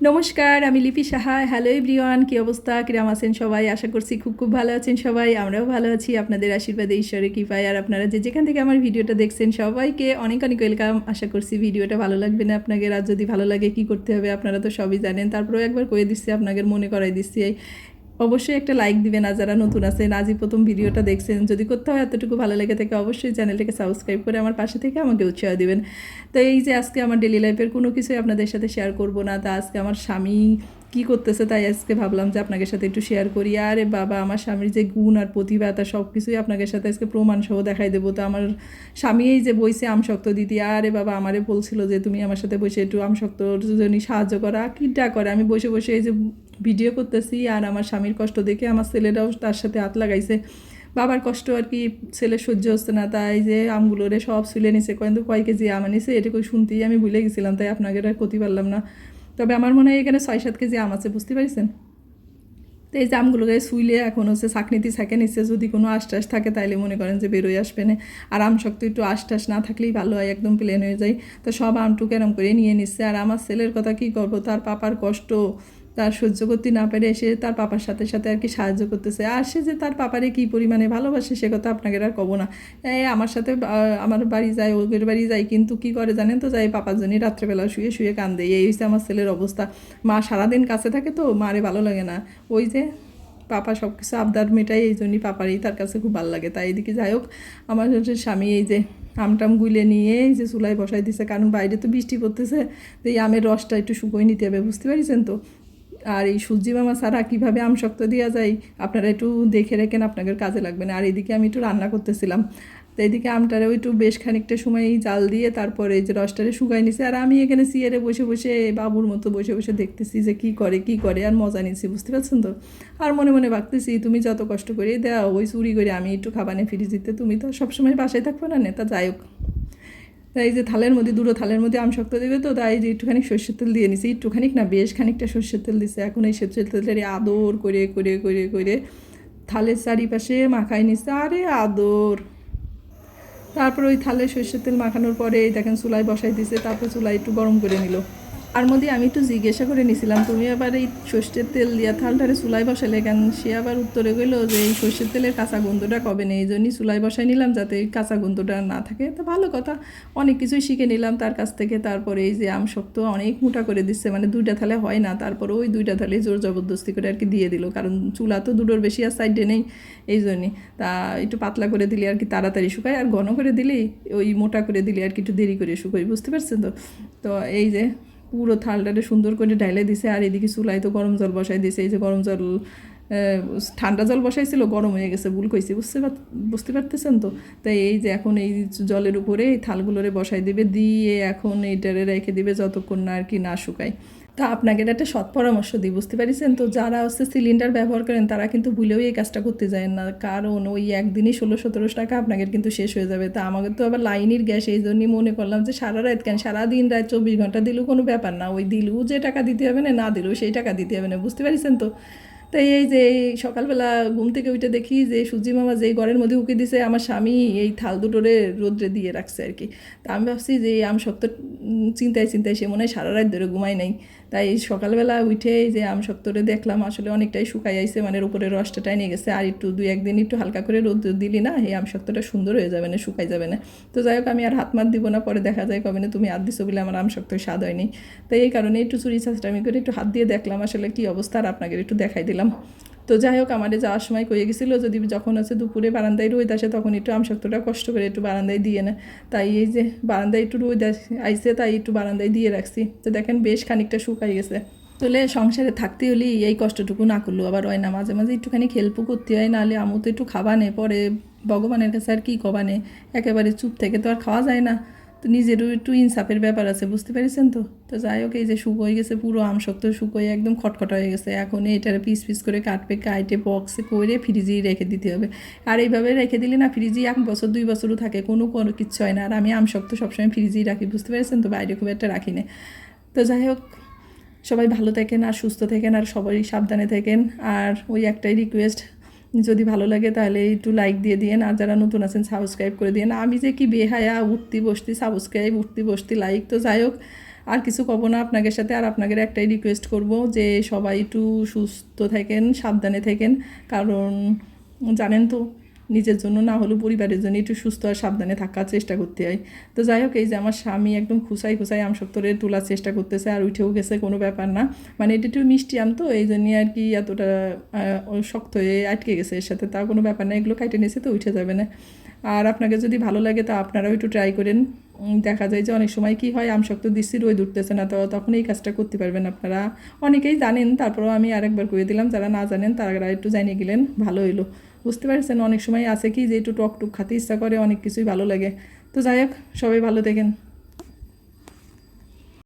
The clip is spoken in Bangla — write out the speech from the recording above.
নমস্কার, আমি লিপি সাহা। হ্যালো এভরিওয়ান কী অবস্থা? কিরাম আছেন সবাই? আশা করছি খুব খুব ভালো আছেন সবাই। আমরাও ভালো আছি। আপনাদের আশীর্বাদে ঈশ্বরের কৃপায়। আর আপনারা যে যেখান থেকে আমার ভিডিওটা দেখছেন, সবাইকে অনেক অনেক ওয়েলকাম আশা করছি ভিডিওটা ভালো লাগবে না আপনাকে। আর যদি ভালো লাগে, কী করতে হবে আপনারা তো সবই জানেন। তারপরেও একবার কয়ে দিচ্ছি আপনাকে মনে করাই দিচ্ছি। অবশ্যই একটা লাইক দিবেন আর যারা নতুন আছেন। আজই প্রথম ভিডিওটা দেখছেন। যদি করতে হয় এতটুকু ভালো লেগে থাকে, অবশ্যই চ্যানেলটাকে সাবস্ক্রাইব করে আমার পাশে থেকে আমাকে উৎসাহ দিবেন। তো এই যে আজকে আমার ডেলি লাইফের কোনো কিছুই আপনাদের সাথে শেয়ার করব না, তা আজকে আমার স্বামী কি করতেছে তাই আজকে ভাবলাম যে আপনাদের সাথে একটু শেয়ার করি। আরে বাবা, আমার স্বামীর যে গুণ আর প্রতিভা, তা সব কিছুই আপনাদের সাথে আজকে প্রমাণ সহ দেখাই দেবো। তো আমার স্বামী এই যে বইছে আমশক্ত দিদি, আরে বাবা, আমারে বলছিল যে তুমি আমার সাথে বসে একটু আমশক্ত জন্য সাহায্য করা কিটা করে? আমি বসে বসে এই যে ভিডিও করতেছি আর আমার স্বামীর কষ্ট দেখে আমার ছেলেরাও তার সাথে হাত লাগাইছে। বাবার কষ্ট আর কি, ছেলে সহ্য হচ্ছে না, তাই যে আমগুলোরে সব শুলে নিছে। কিন্তু কয় কেজি আম আনিছে, এটুকু শুনতেই আমি ভুলে গেছিলাম, তাই আপনাকে আর ক্ষতি পারলাম না। তবে আমার মনে হয় এখানে ছয় সাত কেজি আম আছে, বুঝতে পারছেন? তো এই আমগুলোকে শুইলে এখন হচ্ছে চাকনিতে ছাকে নিচ্ছে যদি কোনো আশটাস থাকে তাইলে মনে করেন যে বেরোয় আসবে না। আর আম শক্ত একটু আশটাস না থাকলেই ভালো হয়, একদম প্লেন হয়ে যায়। তো সব আমটু কেরম করে নিয়ে নিচ্ছে আর আমার ছেলের কথা কি করব, তার পাপার কষ্ট তার সহ্য করতে না পেরে এসে তার পাপার সাথে সাথে আর কি সাহায্য করতেছে। আর সে যে তার পাপারে কী পরিমাণে ভালোবাসে সে কথা আপনাকে আর কব না। এই আমার সাথে আমার বাড়ি যায়, ওদের বাড়ি যায়, কিন্তু কি করে জানেন তো? যাই পাপার জন্যই রাত্রেবেলা শুয়ে শুয়ে কান্দে। এই হচ্ছে আমার ছেলের অবস্থা। মা সারাদিন কাছে থাকে তো, মারে ভালো লাগে না। ওই যে পাপা সব কিছু আবদার মেটাই এই জন্যই পাপারই তার কাছে খুব ভালো লাগে। তাই এদিকে যাই হোক, আমার স্বামী এই যে আমটাম গুলে নিয়ে এই যে চুলায় বসাই দিছে। কারণ বাইরে তো বৃষ্টি পড়তেছে এই আমের রসটা একটু শুকোই নিতে হবে, বুঝতে পারছেন তো? আর এই সূর্যি মামা ছাড়া কীভাবে আম শক্ত দেওয়া যায়, আপনারা একটু দেখে রেখেন আপনাদের কাজে লাগবে না। আর এদিকে আমি একটু রান্না করতেছিলাম। তো এদিকে আমটারেও একটু বেশ খানিকটা সময় জাল দিয়ে তারপরে এই যে রসটারে শুকাই নিছে। আর আমি এখানে সিয়ারে বসে বসে বাবুর মতো বসে বসে দেখতেছি যে কি করে কি করে, আর মজা নিচ্ছি বুঝতে পারছেন তো? আর মনে মনে ভাবতেছি, তুমি যত কষ্ট করে দাও, ওই চুরি করে আমি একটু খাবানে ফিরে দিতে তুমি তো সবসময় বাসায় থাকবে না নেতা, যাই হোক। তাই যে থালের মধ্যে, দুটো থালের মধ্যে আম শক্ত দেবে তো, তাই যে একটুখানি সর্ষের তেল দিয়ে নিছি। একটুখানি না, বেশ খানিকটা সর্ষের তেল দিছে। এখন এই সর্ষের তেলের আদর করে করে করে করে থালের চারিপাশে মাখাই নিছে। আরে আদর! তারপর ওই থালে সর্ষের তেল মাখানোর পরে দেখেন চুলায় বসাই দিছে, তারপর চুলায় একটু গরম করে নিল। আর মধ্যে আমি একটু জিজ্ঞাসা করে নিছিলাম, তুমি আবার এই সর্ষের তেল দিয়া থালটারে চুলায় বসালে কেন? সে আবার উত্তরে গেলো যে, এই সর্ষের তেলের কাঁচা গন্ধটা কবে নেই? এই জন্যই চুলায় বসাই নিলাম যাতে এই কাঁচা গন্ধটা না থাকে। তো ভালো কথা, অনেক কিছুই শিখে নিলাম তার কাছ থেকে। তারপরে এই যে আম শক্ত অনেক মোটা করে দিচ্ছে মানে দুইটা থালে হয় না, তারপরে ওই দুইটা থালে জোর জবরদস্তি করে আর কি দিয়ে দিল, কারণ চুলা তো দুটোর বেশি আর সাইডে নেই, এই জন্যই তা একটু পাতলা করে দিলে আর কি তাড়াতাড়ি শুকায়, আর ঘন করে দিলেই ওই মোটা করে দিলে আর কি একটু দেরি করে শুকাই বুঝতে পারছেন তো? তো এই যে পুরো থালটারে সুন্দর করে ঢাইলে দিছে, আর এদিকে চুলাই তো গরম জল বসাই দিছে, এই যে গরম জল ঠান্ডা জল বসাইছিল, গরম হয়ে গেছে, ভুল কইছি, বুঝতে বুঝতে পারতেছেন তো? তাই এই যে এখন এই জলের উপরে এই থালগুলোরে বসাই দিবে, দিয়ে এখন এইটারে রেখে দিবে, যতক্ষণ না আর কি না শুকায়। তা আপনাকে একটা সৎ পরামর্শ দিই বুঝতে পারিছেন? তো যারা হচ্ছে সিলিন্ডার ব্যবহার করেন তারা কিন্তু ভুলেও এই কাজটা করতে যায় না। কারণ ওই একদিনই ষোলো সতেরোশো টাকা আপনাদের কিন্তু শেষ হয়ে যাবে। তা আমাদের তো আবার লাইনের গ্যাস এই জন্যই মনে করলাম যে সারা রাত কেন? সারাদিন রাত চব্বিশ ঘণ্টা দিলেও কোনো ব্যাপার না। ওই দিলেও যে টাকা দিতে হবে না না দিলেও সেই টাকা দিতে হবে না বুঝতে পারিছেন তো? তাই এই যে সকালবেলা ঘুম থেকে উঠে দেখি যে সুজি মামা যেই ঘরের মধ্যে উকি দিছে আমার স্বামী এই থাল দুটোরে রোদ্রে দিয়ে রাখছে আর কি। তা আমি ভাবছি যে আম উম, চিন্তায় চিন্তায় সে মনে হয় সারা রাত ধরে ঘুমাই নাই। তাই সকালবেলা উঠে যে আম শক্তরে দেখলাম আসলে অনেকটাই শুকাই আইছে মানে উপরে রসটা টাইনে গেছে। আর একটু, দুই একদিন একটু হালকা করে রোদ দিলি না, এই আম শক্তটা সুন্দর হয়ে যাবে না শুকাই যাবে না। তো যাই হোক, আমি আর হাত মাত দিব না, পরে দেখা যায় কবে না তুমি হাত দিছো বলে আমার আম শক্ত স্বাদ হয়নি। তাই এই কারণে একটু চুরি চাষটা আমি করে একটু হাত দিয়ে দেখলাম আসলে কি অবস্থা, আর আপনাকে একটু দেখাই দিলাম। তো যাই হোক, আমাদের যাওয়ার সময় কয়ে গেছিল, যদি যখন আছে দুপুরে বারান্দায় রোদ আসে তখন একটু আমশক্তটা কষ্ট করে একটু বারান্দায় দিয়ে না। তাই এই যে বারান্দায় একটু রোদ আইসে তাই একটু বারান্দায় দিয়ে রাখছি। তো দেখেন বেশ খানিকটা শুকাই গেছে। তাহলে সংসারে থাকতে হলে এই কষ্টটুকু না করলেও আবার হয় না। মাঝে মাঝে একটুখানি খেলপু করতে হয়, নাহলে আমু তো একটু খাবানে পরে ভগবানের কাছে আর কী কবানে একেবারে চুপ থেকে তো আর খাওয়া যায় না। তো নিজেরও একটু ইনসাফের ব্যাপার আছে, বুঝতে পেরেছেন তো? তো যাই হোক, এই যে শুকোয় গেছে, পুরো আম শক্ত শুকোয় একদম খটখট হয়ে গেছে। এখন এটার পিস পিস করে কাটবে কাটে বক্সে করে ফ্রিজেই রেখে দিতে হবে। আর এইভাবে রেখে দিলে না ফ্রিজেই এক বছর, দুই বছরও থাকে, কোনো কোনো কিচ্ছু হয় না। আর আমি আম শক্ত সবসময় ফ্রিজেই রাখি, বুঝতে পেরেছেন তো? বাইরে খুব একটা রাখি না। তো যাই হোক, সবাই ভালো থাকেন আর সুস্থ থাকেন আর সবাই সাবধানে থাকেন। আর ওই একটাই রিকোয়েস্ট যদি ভালো লাগে তাহলে একটু লাইক দিয়ে দিয়েন। আর যারা নতুন আছেন সাবস্ক্রাইব করে দিয়েন। আমি যে কি বেহায়া, উঠতি, বসতি সাবস্ক্রাইব উঠতি, বসতি লাইক তো যাই হোক, আর কিছু কব না আপনাদের সাথে। আর আপনাদের একটাই রিকোয়েস্ট করব যে সবাই একটু সুস্থ থাকেন, সাবধানে থাকেন। কারণ জানেন তো নিজের জন্য, না হলেও পরিবারের জন্য একটু সুস্থ আর সাবধানে থাকার চেষ্টা করতে হয়। তো যাই হোক, এই যে আমার স্বামী একদম খুসাই খুসাই আমসত্তরে তোলার চেষ্টা করতেছে আর উঠেও গেছে, কোনো ব্যাপার না। মানে এটা একটু মিষ্টি আম তো, এই জন্যই আর কি এতটা শক্ত হয়ে আটকে গেছে এর সাথে। তা কোনো ব্যাপার না, এগুলো কাটে নিয়েছে তো, উঠে যাবে না। আর আপনাকে যদি ভালো লাগে তা আপনারাও একটু ট্রাই করেন। দেখা যায় যে অনেক সময় কি হয় আমশক্ত দিচ্ছি, রোদ উঠতেছে না, তো তখন এই কাজটা করতে পারবেন আপনারা। অনেকেই জানেন, তারপরেও আমি আরেকবার করে দিলাম, যারা না জানেন তারা একটু জানিয়ে গেলেন, ভালো হইল। বুঝতে পারছেন, অনেক সময় আছে কি যে একটু টক টুক খাতে ইচ্ছা করে, অনেক কিছুই ভালো লাগে। তো যাই হোক, সবাই ভালো থাকেন।